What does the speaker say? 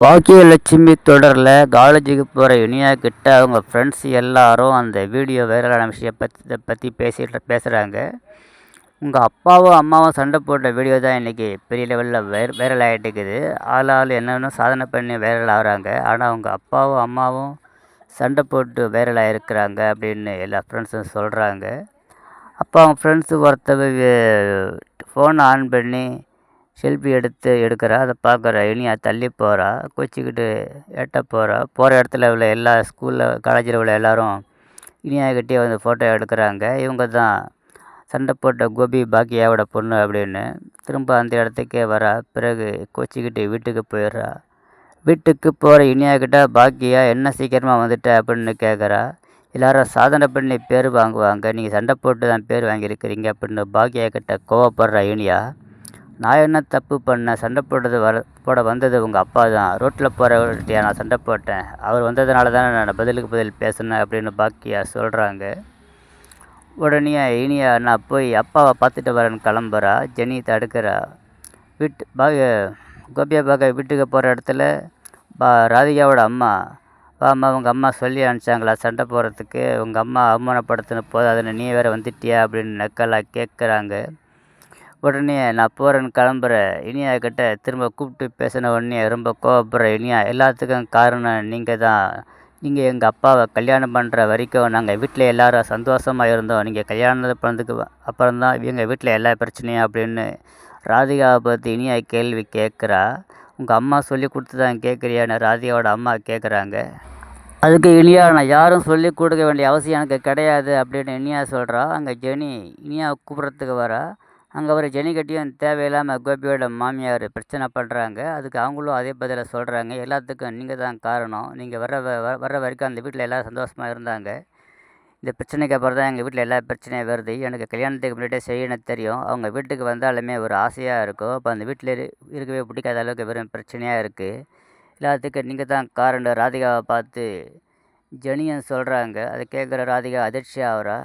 பாக்கியலட்சுமி தொடரில் காலேஜுக்கு போகிற யுனியா கிட்ட அவங்க ஃப்ரெண்ட்ஸ் எல்லாரும் அந்த வீடியோ வைரலான விஷயம் பற்றி பற்றி பேசிட்டு பேசுகிறாங்க உங்கள் அப்பாவும் அம்மாவும் சண்டை போட்ட வீடியோ தான் இன்றைக்கி பெரிய லெவலில் வைர வைரல் ஆகிட்டு இருக்குது. ஆள் ஆள் என்னென்ன சாதனை பண்ணி வைரல் ஆகிறாங்க. ஆனால் அவங்க அப்பாவும் அம்மாவும் சண்டை போட்டு வைரல் ஆகிருக்கிறாங்க அப்படின்னு எல்லா ஃப்ரெண்ட்ஸும் சொல்கிறாங்க அப்போ அவங்க ஃப்ரெண்ட்ஸு ஒருத்தவ ஃபோனை ஆன் பண்ணி செல்ஃபி எடுத்து எடுக்கிறா அதை பார்க்குற இனியா தள்ளி போகிறா கோச்சிக்கிட்டு எட்ட போகிறா போகிற இடத்துல உள்ள எல்லா ஸ்கூலில் காலேஜில் உள்ள எல்லோரும் இனியா கிட்டே வந்து ஃபோட்டோ எடுக்கிறாங்க. இவங்க தான் சண்டை போட்ட கோபி பாக்கியாவோட பொண்ணு அப்படின்னு. திரும்ப அந்த இடத்துக்கே வரா. பிறகு கோச்சிக்கிட்டு வீட்டுக்கு போயிடுறா. வீட்டுக்கு போகிற இனியாக்கிட்ட பாக்கியா என்ன சீக்கிரமாக வந்துட்ட? அப்படின்னு கேட்குறா எல்லாரும் சாதனை பண்ணி பேர் வாங்குவாங்க. நீங்கள் சண்டை போட்டு தான் பேர் வாங்கியிருக்கிறீங்க அப்படின்னு பாக்கியா கிட்ட கோவப்படுற இனியா. நான் என்ன தப்பு பண்ணேன் சண்டை போட்டது வர போட வந்தது உங்கள் அப்பா தான். ரோட்டில் போகிறவர்கிட்டயா நான் சண்டை போட்டேன். அவர் வந்ததுனால தான் நான் பதிலுக்கு பதில் பேசினேன் அப்படின்னு பாக்கியா சொல்கிறாங்க உடனே இனியா நான் போய் அப்பாவை பார்த்துட்டு வரேன்னு கிளம்புறா. ஜெனி தடுக்கிறா. வீட்டு பாக கோபியா பாக வீட்டுக்கு போகிற இடத்துல பா ராதிகாவோட அம்மா. பாம்மா உங்கள் அம்மா சொல்லி அனுப்பிச்சாங்களா? சண்டை போடுறதுக்கு. உங்கள் அம்மா அவமானப்படுத்தின போது அதில் நீ வேறு வந்துட்டியா? அப்படின்னு நக்கலாக கேட்குறாங்க உடனே நான் போகிறேன் கிளம்புறேன் இனியா கிட்ட திரும்ப கூப்பிட்டு பேசின உடனே ரொம்ப கோவப்படுற இனியா எல்லாத்துக்கும் காரணம் நீங்கள் தான். நீங்கள் எங்கள் அப்பாவை கல்யாணம் பண்ணுற வரைக்கும் நாங்கள் வீட்டில் எல்லாரும் சந்தோஷமாக இருந்தோம். நீங்கள் கல்யாணம் பண்ணதுக்கு அப்புறம் தான் எங்கள் வீட்டில் எல்லா பிரச்சனையும் அப்படின்னு ராதிகாவை பற்றி இனியா கேள்வி கேட்குறா. உங்கள் அம்மா சொல்லி கொடுத்து தான் கேட்குறியான்னு ராதிகாவோட அம்மா கேட்குறாங்க. அதுக்கு இனியா நான் யாரும் சொல்லி கொடுக்க வேண்டிய அவசியம் எனக்கு கிடையாது அப்படின்னு இனியா சொல்கிறா அங்கே ஜெனி இனியா கூப்பிட்றதுக்கு வரா. அங்கே ஒரு ஜெனிகட்டியும் தேவையில்லாமல் கோபியோட மாமியார் பிரச்சனை பண்ணுறாங்க அதுக்கு அவங்களும் அதே பதிலை சொல்கிறாங்க எல்லாத்துக்கும் நீங்கள் தான் காரணம். நீங்கள் வர்ற வ- வர்ற வரைக்கும் அந்த வீட்டில் எல்லோரும் சந்தோஷமாக இருந்தாங்க. இந்த பிரச்சனைக்கு அப்புறம் தான் எங்கள் வீட்டில் எல்லா பிரச்சனையும் வருது. எனக்கு கல்யாணத்துக்கு முன்னாடியே செய்யணும் தெரியும். அவங்க வீட்டுக்கு வந்தாலுமே ஒரு ஆசையாக இருக்கும். அப்போ அந்த வீட்டில் இருக்கவே பிடிக்காத அளவுக்கு வெறும் பிரச்சனையாக இருக்குது எல்லாத்துக்கும் நீங்கள் தான் காரணம். ராதிகாவை பார்த்து ஜெனியும் சொல்கிறாங்க அதை கேட்குற ராதிகா அதிர்ச்சி ஆகிறா?